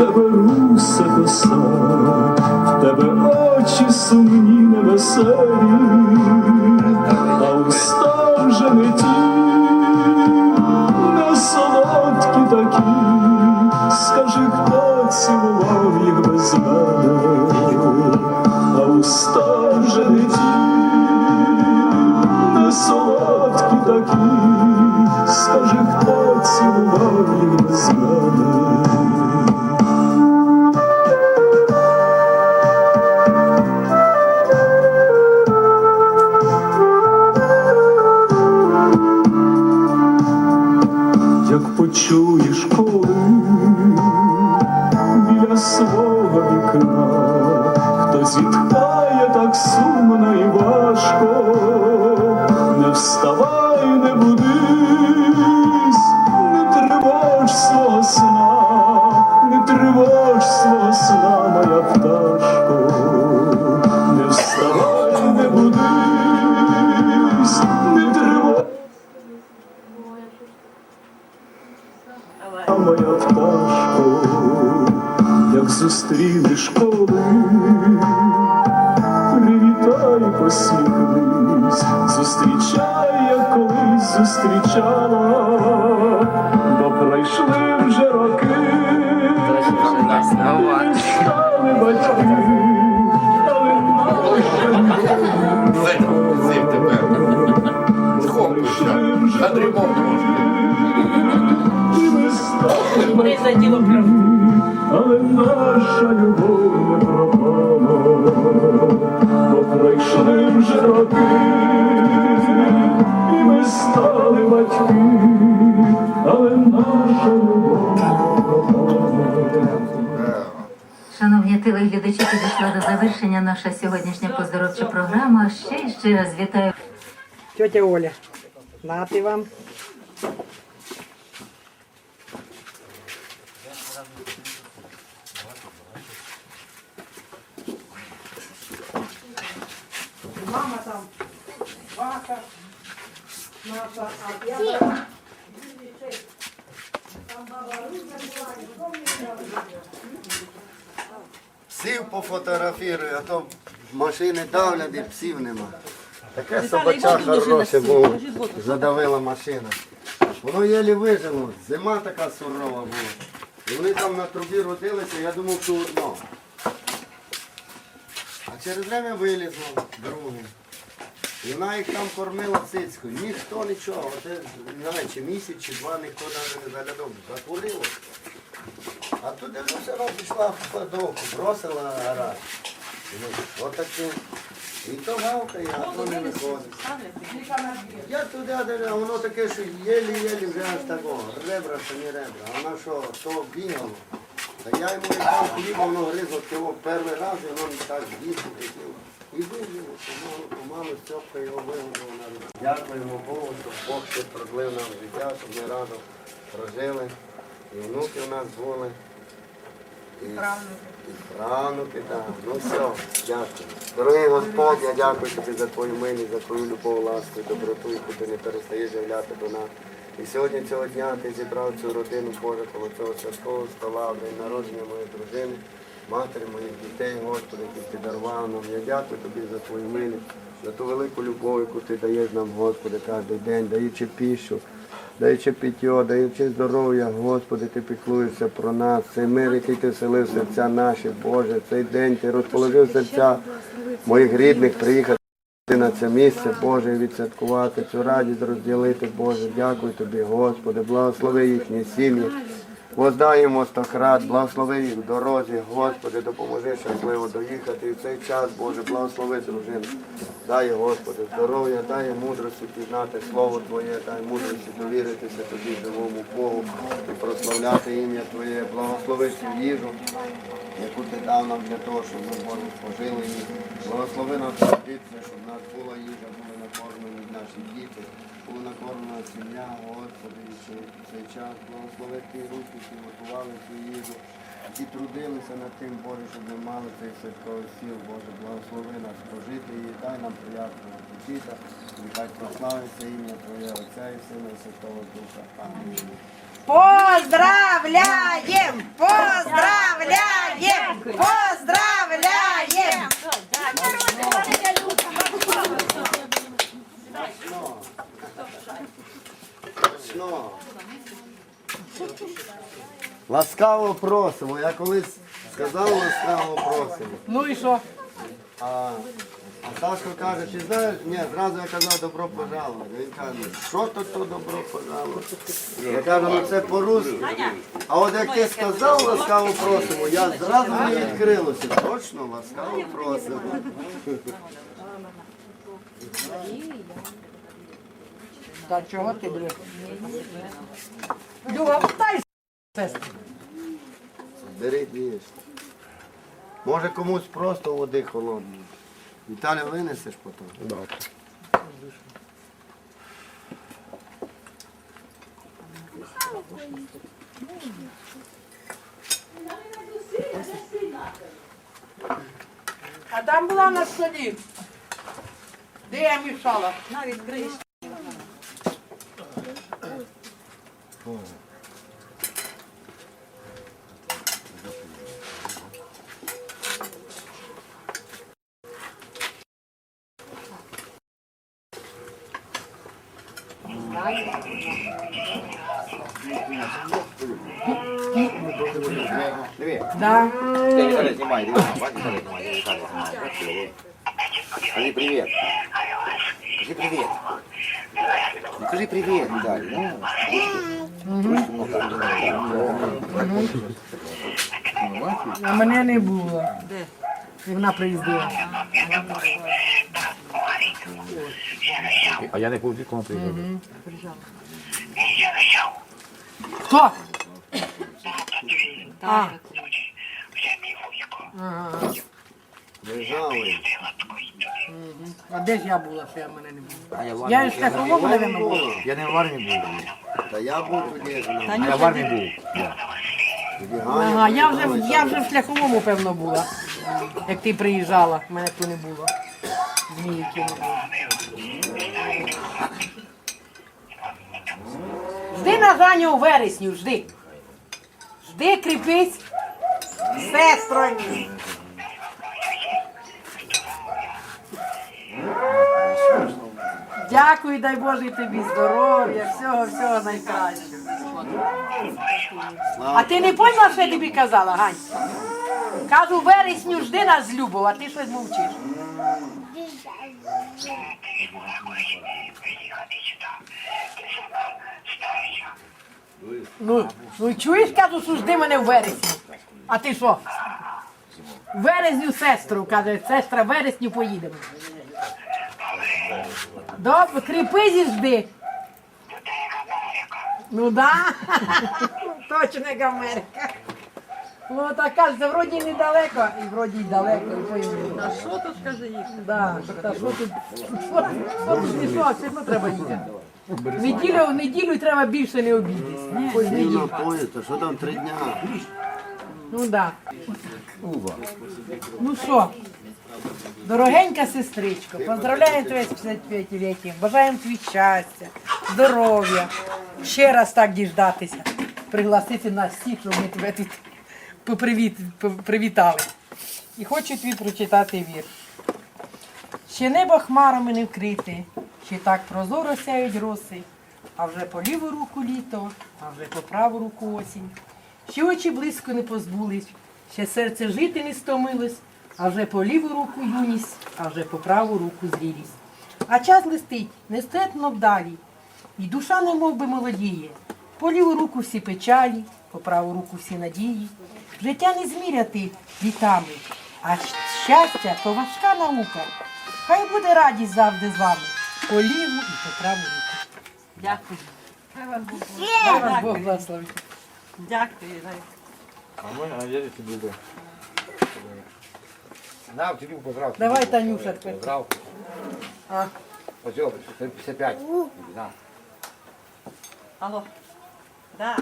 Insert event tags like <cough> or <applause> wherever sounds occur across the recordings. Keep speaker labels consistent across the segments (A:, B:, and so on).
A: тебе руса коса, в тебе очі сумні невеселі, а уста вже не ті, не солодкі такі, скажи, хто цілував їх без мене, а уста вже не ті, не солодкі такі, скажи, хто цілував біля свого вікна, хто зітхає так сумно і важко, не вставай, не будись, як зустрінеш коли, привітай, посміхнись, зустрічай, як колись зустрічала, бо пройшли вже роки, стали батьки, але пройшли вже роки, і ми стали
B: Ми
C: Шановні телеглядачі, підійшла до завершення наша сьогоднішня поздоровча програма. Ще й ще раз вітаю
B: Тетя Оля, нати вам. Мама там, Вака, наша, а я там.
D: Псів пофотографірую, а то машини давлять і псів нема. Таке собача хороше було, задавила машина. Воно єлі вижило, зима така сурова була. І вони там на трубі родилися, я думав, що одно. А через время вилізло друге. І вона їх там кормила цицькою. Ніхто нічого. Це, не знаю, чи місяць, чи два ніхто навіть не заглядав. Захворіло. А тут дивлюся, вона пішла в кладовку, бросила гараж. Отаке. І то гавкає, а то не виходить. Я туди, а воно таке, що єлі-єлі вже аж такого, ребра, що не ребра. А воно що, то бігало. Та я йому не дав хліба, воно гризло перший раз, і воно так хотів. І вижило, помалу, помалу його на руку. Дякуємо Богу, що Бог ще продлив нам життя, щоб ми радо прожили. І внуки у нас були. І правнуки. Так. Ну все, дякую. Дорогий Господь, я дякую тобі за твою милість, за твою любов, ласку, доброту, яку ти не перестаєш являти до нас. І сьогодні цього дня ти зібрав цю родину Боже коло цього святкового стола, в день народження моєї дружини, матері моїх дітей, Господи, ти дарував нам. Я дякую тобі за твою милість, за ту велику любов, яку ти даєш нам, Господи, кожен день, даючи пішу, даючи питьо, даючи здоров'я, Господи, ти піклуєшся про нас. Цей мир, який ти вселив серця наші, Боже, цей день ти розположив серця моїх рідних, приїхати на це місце, Боже, відсвяткувати цю радість, розділити, Боже. Дякую тобі, Господи, благослови їхні сім'ї. Воздаємо стократ, благослови їх в дорозі, Господи, допоможи щасливо доїхати. І в цей час, Боже, благослови дружину. Дай, Господи, здоров'я, дай мудрості пізнати Слово Твоє, дай мудрості довіритися Тобі, живому Богу, і прославляти ім'я Твоє, благослови цю їжу, яку ти дав нам для того, щоб ми Боже спожили її. Благослови нас сердитися, щоб в нас була їжа, були накормлені наші діти, була накормлена сім'я, Господи, і цей, час. Благослови ті руки, які готували цю їжу, які трудилися над тим, Боже, щоб ми мали цей святковий стіл, Боже, благослови нас прожити її, дай нам приятного апетита, нехай прославиться ім'я Твоє Отця і Сина і Святого Духа. Амінь.
E: Поздравляем! Поздравляем! Смачно.
D: Ласкаво просимо. Я колись сказав ласкаво просимо.
B: Ну і що?
D: А, а Сашко каже, чи знаєш? Ні, зразу я казав добро пожалувати. Він каже, що то то добро пожалувати? Я кажу, ну це по-русски. А от як ти сказав ласкаво просимо, я зразу не відкрилося. Точно ласкаво просимо.
B: Та чого ти, блядь? Люба, дай сестру.
D: Бери їж. Може комусь просто води холодної. Віталя винесеш потім? Добре.
B: А там була на столі. Де я мішала?
F: Диви,
B: Да.
F: я Віталя знімаю, диви, бачиш, Віталя знімає, я Віталя знімаю, бачиш, диви. Кажи привіт. Кажи привіт. Ну кажи привіт, Віталій, ну. Ну, так,
B: А мене не було. Де? Вона приїздила.
F: А я не був кому приїхав.
B: Хто? А. Ага.
D: Держави.
B: А де ж я була, що я мене не було?
F: А я в
B: Я ж шляховому, мабуть, була.
F: я не в армії був.
D: Та я був тоді.
F: я в армії був. Я.
B: Ага, я вже, я вже в шляховому, певно, була. Як ти приїжджала, мене тут не було. Змійки. Жди на Жаню у вересню, жди. Жди, кріпись. Сестрою. Дякую, дай Боже тобі здоров'я, всього, всього найкращого. А ти не поняла, що я тобі казала, Гань? Кажу, вересню жди нас з Любов, а ти щось мовчиш. Ну, ну чуєш, кажу, жди мене в вересні. А ти що? Вересню сестру, каже, сестра вересню поїдемо. Добре, кріпись і жди. Ну да. <laughs> Точно як Америка. Ну так кажеться, вроді недалеко, і вроді й далеко, і. А що тут скажи їх? Да, та що тут? Що, що тут що, все одно треба їхати. Неділю, в неділю треба більше не обідись. Хоч
D: Ні,
B: неділю.
D: на поїзд, що там три дня?
B: Ну да. Ну що, дорогенька сестричко, поздравляємо тебе з 55-літтям, бажаємо тобі щастя, здоров'я, ще раз так діждатися, пригласити нас всіх, щоб ми тебе тут попривіт, привітали. І хочу тобі прочитати вірш. Ще небо хмарами не вкрите, ще так прозоро сяють роси, а вже по ліву руку літо, а вже по праву руку осінь. Ще очі близько не позбулись, ще серце жити не стомилось, а вже по ліву руку юність, а вже по праву руку зрілість. А час листить, нестерпно вдалі, і душа немов би молодіє. По ліву руку всі печалі, по праву руку всі надії. Життя не зміряти літами, а щастя то важка наука. Хай буде радість завжди з вами, по ліву і по праву.
E: Дякую.
B: Хай вас Бог благословить.
E: Дякую.
F: А я тобі буду. На, тобі поздрав.
B: Давай, Танюша, тепер.
F: Поздрав.
B: А.
F: Ось, 55. На.
E: Алло. Да.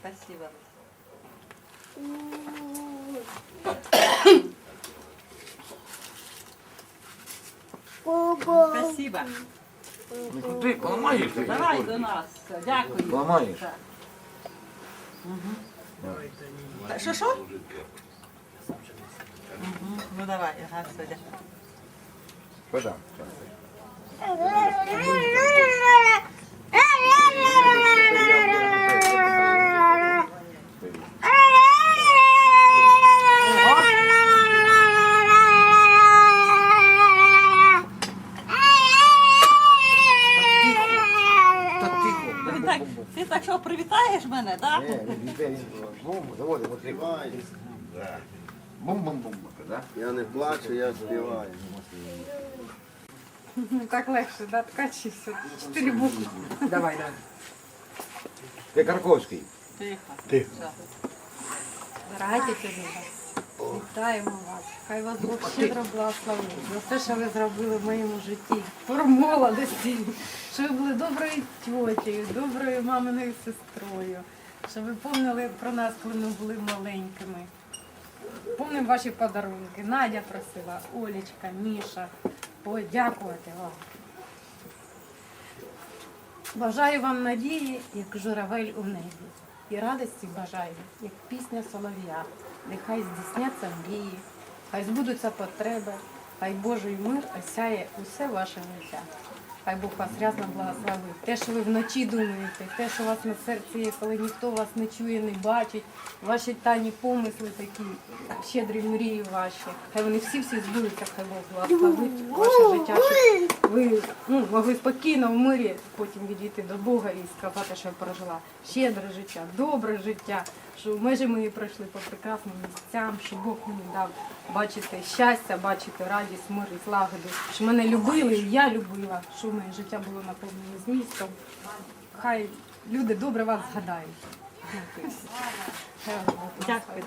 E: Спасибо. Спасибо.
F: Ти поламаєш ти.
E: Давай до нас. Дякую.
F: Поламаєш.
E: Та Що що? Мгм. Ну давай, ага, все, дякую.
F: Що там? Смотри, бум, заводим, вот три.
D: Співай.
F: Да. Бум-бум-бум, да?
D: Я не плачу, я співаю.
G: Так легше, да, ткачись. Чотири букви.
B: Давай, давай.
F: Ты Карковский.
E: Тихо.
G: Дорога тетя Люба, вітаємо вас. Хай вас Бог щедро благословить за все, що ви зробили в моєму житті, в молодості, що ви були доброю тьотєю, доброю маминою сестрою, що ви пам'ятали про нас, коли ми були маленькими. Помним ваші подарунки. Надя просила, Олечка, Міша. Подякувати вам. Бажаю вам надії, як журавель у небі, і радості бажаю, як пісня солов'я. Нехай здійсняться мрії, хай збудуться потреби, хай Божий мир осяє усе ваше життя. Хай Бог вас рясно благословить. Те, що ви вночі думаєте, те, що у вас на серці є, коли ніхто вас не чує, не бачить, ваші тайні помисли такі, щедрі мрії ваші. Хай вони всі-всі збудуться, хай Бог благословить ваше життя, щоб ви ну, могли спокійно в мирі потім відійти до Бога і сказати, що я прожила щедре життя, добре життя, що межі мої пройшли по прекрасним місцям, що Бог мені дав бачити щастя, бачити радість, мир і злагоду, що мене любили, і я любила, що моє життя було наповнене змістом. Хай люди добре вас згадають. Дякую.
E: Дякую.